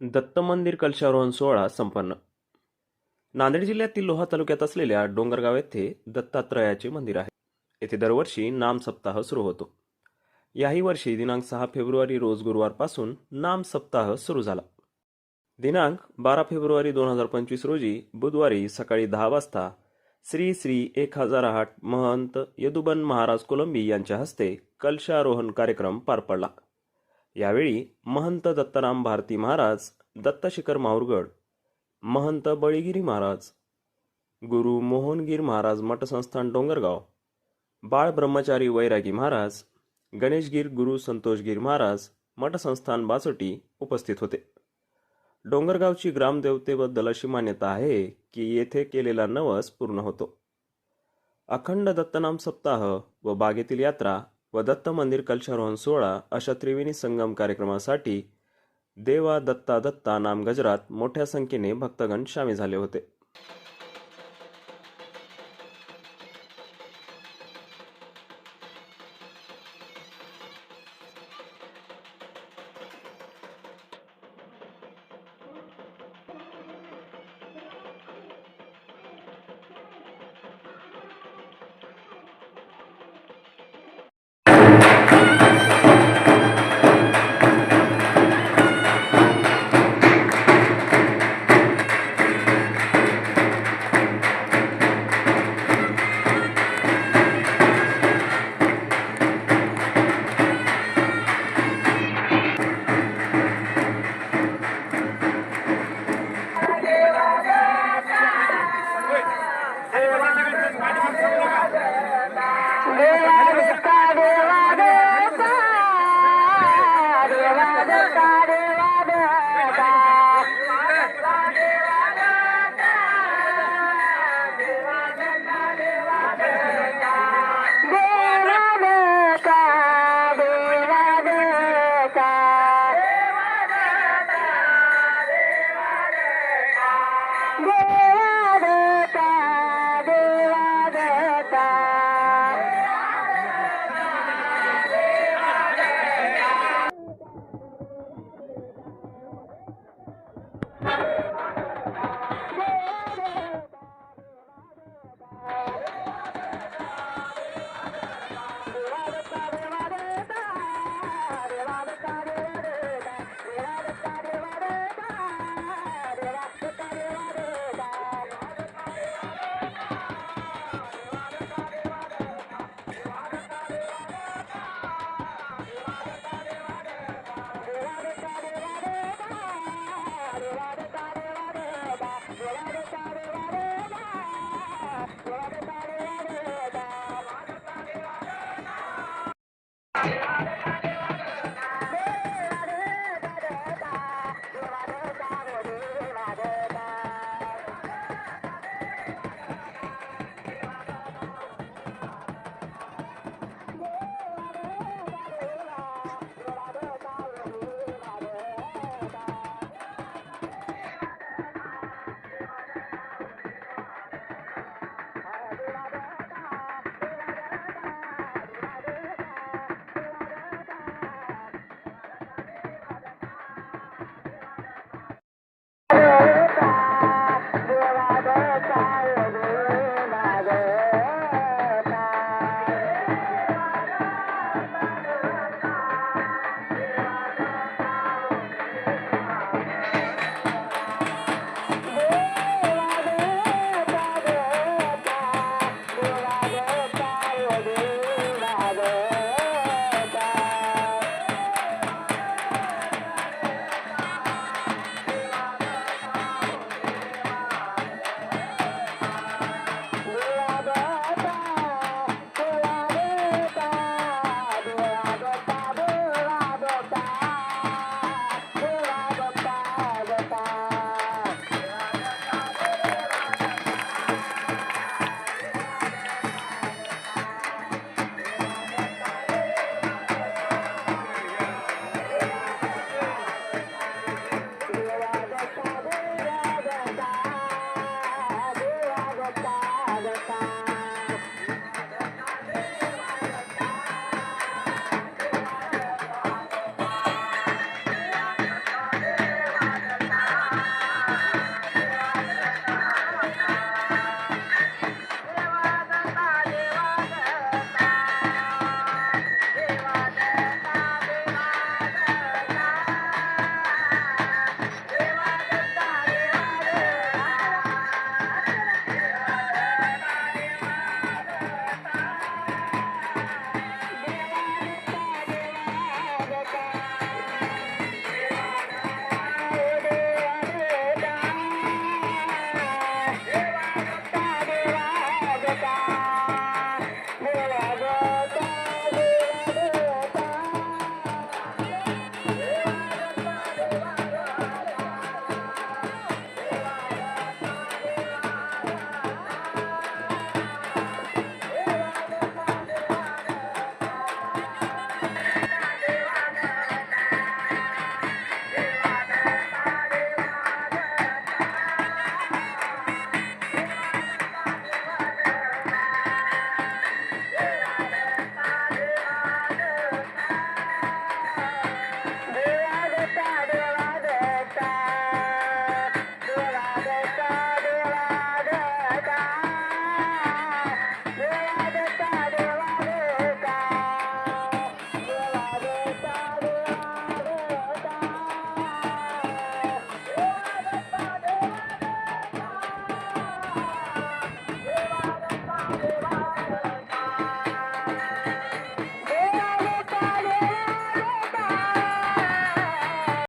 दत्त मंदिर कलशारोहण सोहळा संपन्न. नांदेड जिल्ह्यातील लोहा तालुक्यात असलेल्या डोंगरगाव येथे दत्तात्रयाचे मंदिर आहे. येथे दरवर्षी नाम सप्ताह सुरू होतो. याही वर्षी दिनांक सहा फेब्रुवारी रोज गुरुवारपासून नाम सप्ताह सुरू झाला. दिनांक बारा फेब्रुवारी दोन हजार पंचवीस रोजी बुधवारी सकाळी दहा वाजता श्री श्री एक हजार आठ महंत यदुबन महाराज कोलंबी यांच्या हस्ते कलशारोहण कार्यक्रम पार पडला. यावेळी महंत दत्तराम भारती महाराज दत्तशिखर माहुरगड महंत बळीगिरी महाराज गुरु मोहनगीर महाराज मठसंस्थान डोंगरगाव बाळ ब्रह्मचारी वैरागी महाराज गणेशगीर गुरु संतोषगीर महाराज मठसंस्थान बासोटी उपस्थित होते. डोंगरगावची ग्रामदेवतेबद्दल अशी मान्यता आहे की येथे केलेला नवस पूर्ण होतो. अखंड दत्तनाम सप्ताह व बागेतील यात्रा व दत्त मंदिर कलशारोहण सोहळा अशा त्रिवेणी संगम कार्यक्रमासाठी देवा दत्ता दत्ता नाम गजरात मोठ्या संख्येने भक्तगण सामील झाले होते. Let's go. Bye. Agatha.